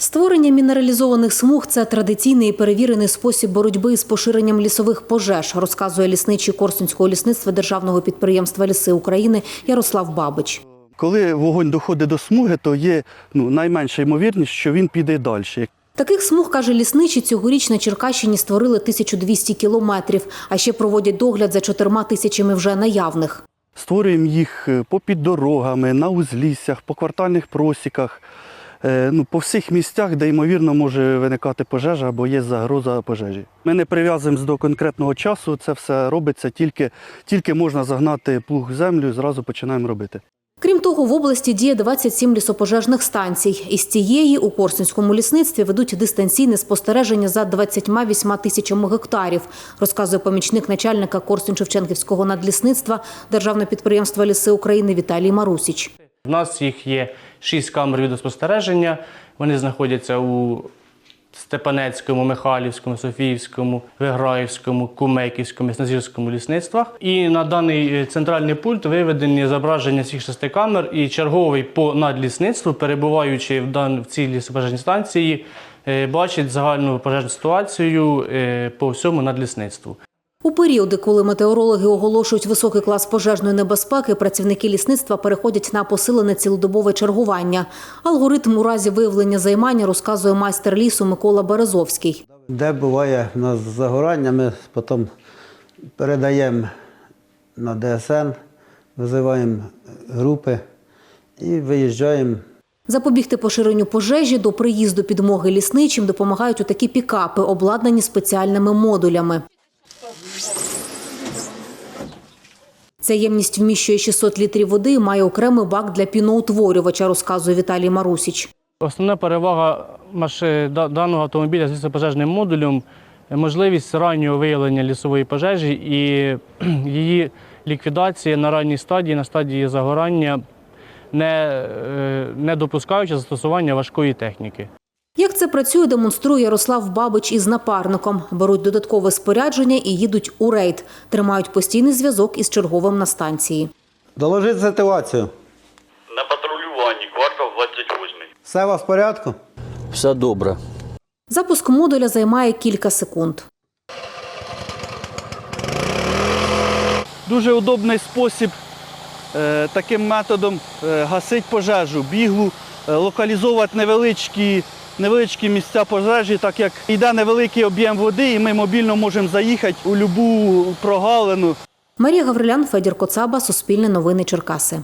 Створення мінералізованих смуг це традиційний і перевірений спосіб боротьби з поширенням лісових пожеж, розказує лісничий Корсунського лісництва державного підприємства Ліси України Ярослав Бабич. Коли вогонь доходить до смуги, то є ну, найменша ймовірність, що він піде далі. Таких смуг, каже лісничий, цьогоріч на Черкащині створили 1200 кілометрів, а ще проводять догляд за чотирма тисячами вже наявних. Створюємо їх е, попід дорогами, на узліссях, по квартальних просіках, ну, по всіх місцях, де ймовірно може виникати пожежа або є загроза пожежі. Ми не прив'язуємось до конкретного часу, це все робиться тільки, тільки можна загнати плуг в землю зразу починаємо робити. Крім того, в області діє 27 лісопожежних станцій. Із цієї у Корсунському лісництві ведуть дистанційне спостереження за 28 тисячами гектарів, розказує помічник начальника Корсунь-Шевченківського надлісництва Державного підприємства Ліси України Віталій Марусіч. У нас їх є шість камер відеоспостереження. Вони знаходяться у Степанецькому, Михайлівському, Софіївському, Виграївському, Кумейківському, Сназірському лісництвах. І на даний е, центральний пульт виведені зображення всіх шести камер, і черговий по надлісництву, перебуваючи в, дан... в цій лісопожежній станції, е, бачить загальну пожежну ситуацію е, по всьому надлісництву. У періоди, коли метеорологи оголошують високий клас пожежної небезпеки, працівники лісництва переходять на посилене цілодобове чергування. Алгоритм у разі виявлення займання розказує майстер лісу Микола Березовський. Де буває у нас загорання, ми потім передаємо на ДСН, визиваємо групи і виїжджаємо. Запобігти поширенню пожежі до приїзду підмоги лісничим допомагають у такі пікапи, обладнані спеціальними модулями. Ця ємність вміщує 600 літрів води і має окремий бак для піноутворювача, розказує Віталій Марусіч. Основна перевага даного автомобіля з лісопожежним модулем можливість раннього виявлення лісової пожежі і її ліквідація на ранній стадії, на стадії загорання, не, е, не допускаючи застосування важкої техніки. Як це працює, демонструє Ярослав Бабич із напарником. Беруть додаткове спорядження і їдуть у рейд. Тримають постійний зв'язок із черговим на станції. Доложити ситуацію. На патрулюванні, квартал 28. Все у вас в порядку? Все добре. Запуск модуля займає кілька секунд. Дуже удобний спосіб таким методом гасить гасити пожежу, біглу, е, локалізовувати невеличкі, невеличкі місця пожежі, так як йде невеликий об'єм води, і ми мобільно можемо заїхати у будь-яку прогалину. Марія Гаврилян, Федір Коцаба, Суспільне новини Черкаси.